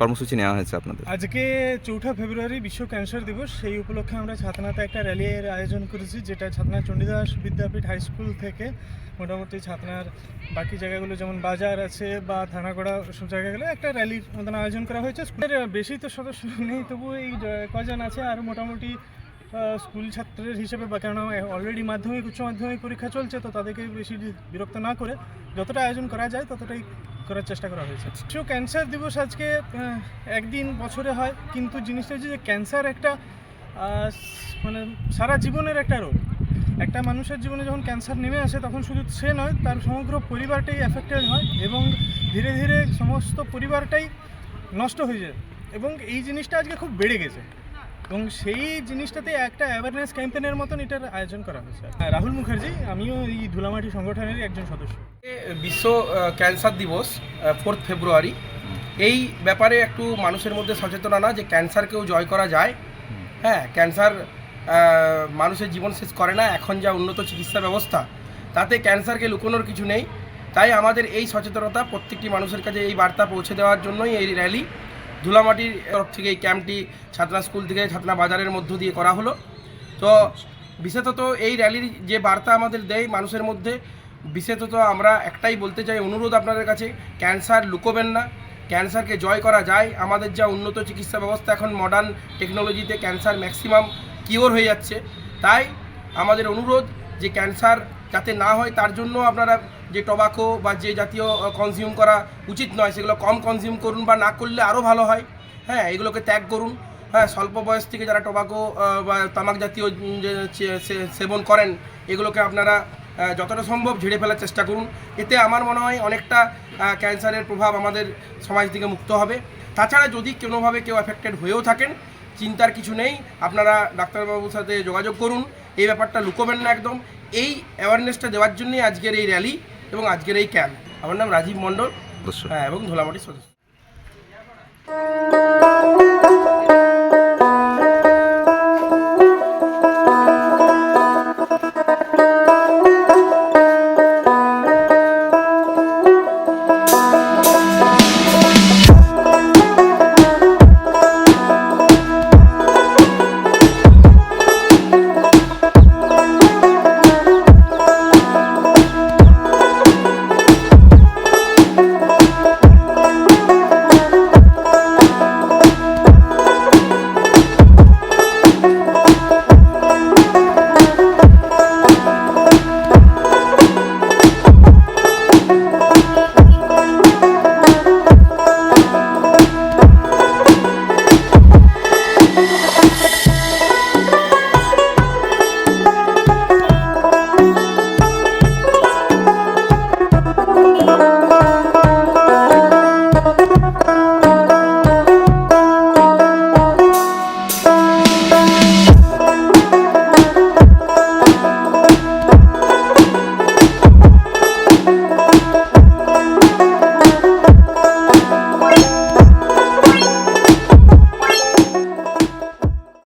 কর্মসূচি নেওয়া হয়েছে আপনাদের? আজকে চৌঠা ফেব্রুয়ারি বিশ্ব ক্যান্সার দিবস। সেই উপলক্ষে আমরা ছাতনাতে একটা র্যালির আয়োজন করেছি, যেটা ছাতনা চণ্ডীদাস বিদ্যাপীঠ হাই স্কুল থেকে মোটামুটি ছাতনার বাকি জায়গাগুলো যেমন বাজার আছে বা থানাগড়া সব জায়গাগুলো একটা র্যালির মতন আয়োজন করা হয়েছে। স্কুলের বেশি তো সদস্য নেই তবু এই কজন আছে আর মোটামুটি স্কুল ছাত্রের হিসেবে বা কেননা অলরেডি মাধ্যমিক, উচ্চ মাধ্যমিক পরীক্ষা চলছে, তো তাদেরকে বেশি বিরক্ত না করে যতটা আয়োজন করা যায় ততটাই করার চেষ্টা করা হয়েছে। বিশ্ব ক্যান্সার দিবস আজকে একদিন বছরে হয়, কিন্তু জিনিসটা হচ্ছে যে ক্যান্সার একটা মানে সারা জীবনের একটা রোগ। একটা মানুষের জীবনে যখন ক্যান্সার নেমে আসে, তখন শুধু সে নয়, তার সমগ্র পরিবারটাই এফেক্টেড হয় এবং ধীরে ধীরে সমস্ত পরিবারটাই নষ্ট হয়ে যায়। এবং এই জিনিসটা আজকে খুব বেড়ে গেছে। এবং সেই জিনিসটাতে একটা অ্যাওয়ারনেস ক্যাম্পেনের মতন এটার আয়োজন করা হয়েছে। হ্যাঁ, রাহুল মুখার্জি আমিও এই ধুলামাটি সংগঠনেরই একজন সদস্য। বিশ্ব ক্যান্সার দিবস ফোর্থ ফেব্রুয়ারি এই ব্যাপারে একটু মানুষের মধ্যে সচেতন আনা যে ক্যান্সারকেও জয় করা যায়। হ্যাঁ ক্যান্সার মানুষের জীবন শেষ করে না এখন যা উন্নত চিকিৎসা ব্যবস্থা তাতে ক্যান্সারকে লুকোনোর কিছু নেই। তাই আমাদের এই সচেতনতা প্রত্যেকটি মানুষের কাছে এই বার্তা পৌঁছে দেওয়ার জন্যই এই র্যালি ধুলামাটির তরফ থেকে এই ক্যাম্পটি ছাত্রা স্কুল থেকে ছাত্রা বাজারের মধ্য দিয়ে করা হলো। তো বিশেষত এই র্যালির যে বার্তা আমাদের দেয় মানুষের মধ্যে, বিশেষত আমরা একটাই বলতে চাই, অনুরোধ আপনাদের কাছে, ক্যান্সার লুকোবেন না। ক্যান্সারকে জয় করা যায়। আমাদের যা উন্নত চিকিৎসা ব্যবস্থা এখন মডার্ন টেকনোলজিতে ক্যান্সার ম্যাক্সিমাম কিওর হয়ে যাচ্ছে। তাই আমাদের অনুরোধ যে ক্যান্সার যাতে না হয়, তার জন্য আপনারা যে টবাকো বা যে জাতীয় কনজিউম করা উচিত নয়, সেগুলো কম কনজিউম করুন বা না করলে আরও ভালো হয়। হ্যাঁ এগুলোকে ত্যাগ করুন। হ্যাঁ স্বল্প বয়স থেকে যারা টোবাকো বা তামাক জাতীয় সেবন করেন, এগুলোকে আপনারা যতটা সম্ভব ঝেড়ে ফেলার চেষ্টা করুন। এতে আমার মনে হয় অনেকটা ক্যান্সারের প্রভাব আমাদের সমাজ থেকে মুক্ত হবে। তাছাড়া যদি কোনোভাবে কেউ অ্যাফেক্টেড হয়েও থাকেন, চিন্তার কিছু নেই, আপনারা ডাক্তারবাবুর সাথে যোগাযোগ করুন। এই ব্যাপারটা লুকোবেন না একদম। এই অ্যাওয়ারনেসটা দেওয়ার জন্যই আজকের এই র্যালি এবং আজকের এই ক্যাম্প আমার নাম রাজীব মণ্ডল। হ্যাঁ এবং ধোলামাটির সদস্য।